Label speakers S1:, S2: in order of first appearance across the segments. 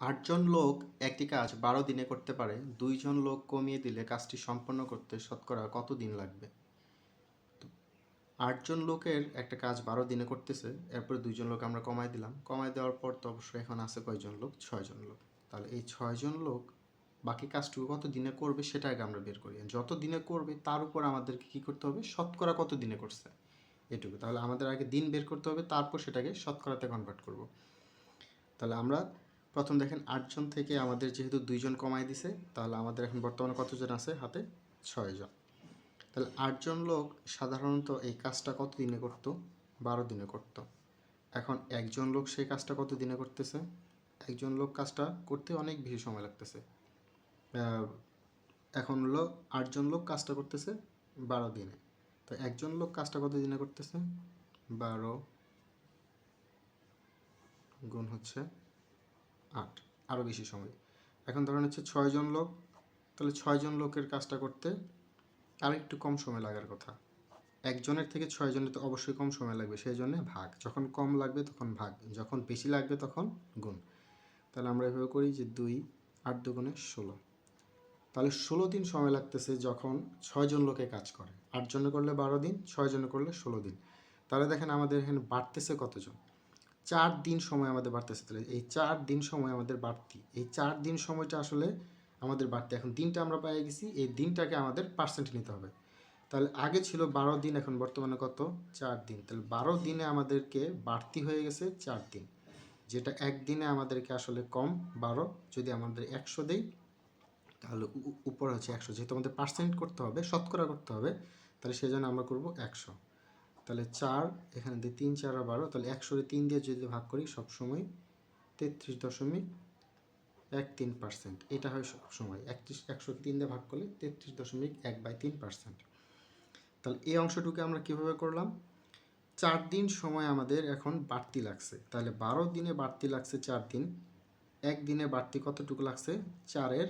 S1: আটজন লোক একটি কাজ বারো দিনে করতে পারে, দুইজন লোক কমিয়ে দিলে কাজটি সম্পন্ন করতে শতকরা কত দিন লাগবে? আটজন লোকের একটা কাজ বারো দিনে করতেছে, এরপরে দুইজন লোক আমরা কমাই দিলাম। কমাই দেওয়ার পর তো অবশ্যই এখন আছে কয়জন লোক? ছয়জন লোক। তাহলে এই ছয়জন লোক বাকি কাজটুকু কত দিনে করবে সেটা আগে আমরা বের করি। যত দিনে করবে তার উপর আমাদেরকে কী করতে হবে? শতকরা কত দিনে করছে? এটুকু। তাহলে আমাদের আগে দিন বের করতে হবে, তারপর সেটাকে শতকরাতে কনভার্ট করব। তাহলে আমরা প্রথম দেখেন আটজন থেকে আমাদের যেহেতু দুইজন কমাই দিছে, তাহলে আমাদের এখন বর্তমানে কতজন আছে? হাতে ছয়জন। তাহলে আটজন লোক সাধারণত এই কাজটা কত দিনে করতো? বারো দিনে করত। এখন একজন লোক সেই কাজটা কত দিনে করতেছে? একজন লোক কাজটা করতে অনেক বেশি সময় লাগতেছে। এখন হলো আটজন লোক কাজটা করতেছে বারো দিনে। তো একজন লোক কাজটা কত দিনে করতেছে? বারো গুণ হচ্ছে আট আরও বেশি সময়। এখন ধরেন হচ্ছে ছয়জন লোক, তাহলে ছয়জন লোকের কাজটা করতে আর একটু কম সময় লাগার কথা। একজনের থেকে ছয়জনের তো অবশ্যই কম সময় লাগবে, সেই জন্য ভাগ। যখন কম লাগবে তখন ভাগ, যখন বেশি লাগবে তখন গুণ। তাহলে আমরা এভাবে করি যে দুই আট দুগুণে ষোলো। তাহলে ষোলো দিন সময় লাগতেছে যখন ছয়জন লোকে কাজ করে। আটজনে করলে বারো দিন, ছয়জনে করলে ষোলো দিন। তাহলে দেখেন আমাদের এখানে বাড়তেছে কতজন? চার দিন সময় আমাদের বাড়তেছে তাহলে। এই চার দিন সময় আমাদের বাড়তি। এই চার দিন সময়টা আসলে আমাদের বাড়তি। এখন দিনটা আমরা পেয়ে গেছি, এই দিনটাকে আমাদের পার্সেন্ট নিতে হবে। তাহলে আগে ছিল বারো দিন, এখন বর্তমানে কত? চার দিন। তাহলে বারো দিনে আমাদেরকে বাড়তি হয়ে গেছে চার দিন। যেটা একদিনে আমাদেরকে আসলে কম বারো। যদি আমাদের একশো দেই, তাহলে উপর হচ্ছে একশো। যেহেতু আমাদের পার্সেন্ট করতে হবে, শতকরা করতে হবে, তাহলে সেই জন্য আমরা করব একশো। তাহলে চার, এখানে দিয়ে তিন, চার বারো, তাহলে একশোরে তিন দিয়ে যদি ভাগ করি, সবসময় তেত্রিশ দশমিক এক তিন পার্সেন্ট এটা হয় সবসময়। একত্রিশ, একশো তিন দিয়ে ভাগ করলে তেত্রিশ দশমিক এক বাই তিন পার্সেন্ট তাহলে এই অংশটুকু আমরা কীভাবে করলাম? চার দিন সময় আমাদের এখন বাড়তি লাগছে। তাহলে বারো দিনে বাড়তি লাগছে চার দিন। এক দিনে বাড়তি কতটুকু লাগছে? চারের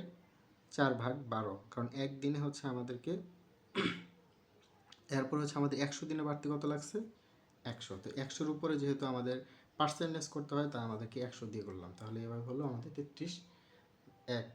S1: চার ভাগ বারো। কারণ একদিনে হচ্ছে আমাদেরকে এরপর হচ্ছে আমাদের একশো দিনে বাড়তি কত লাগছে? একশো। তো একশোর উপরে যেহেতু আমাদের পার্সেন্টেজ করতে হয় তা আমাদেরকে একশো দিয়ে করলাম। তাহলে এবার হলো আমাদের তেত্রিশ, এক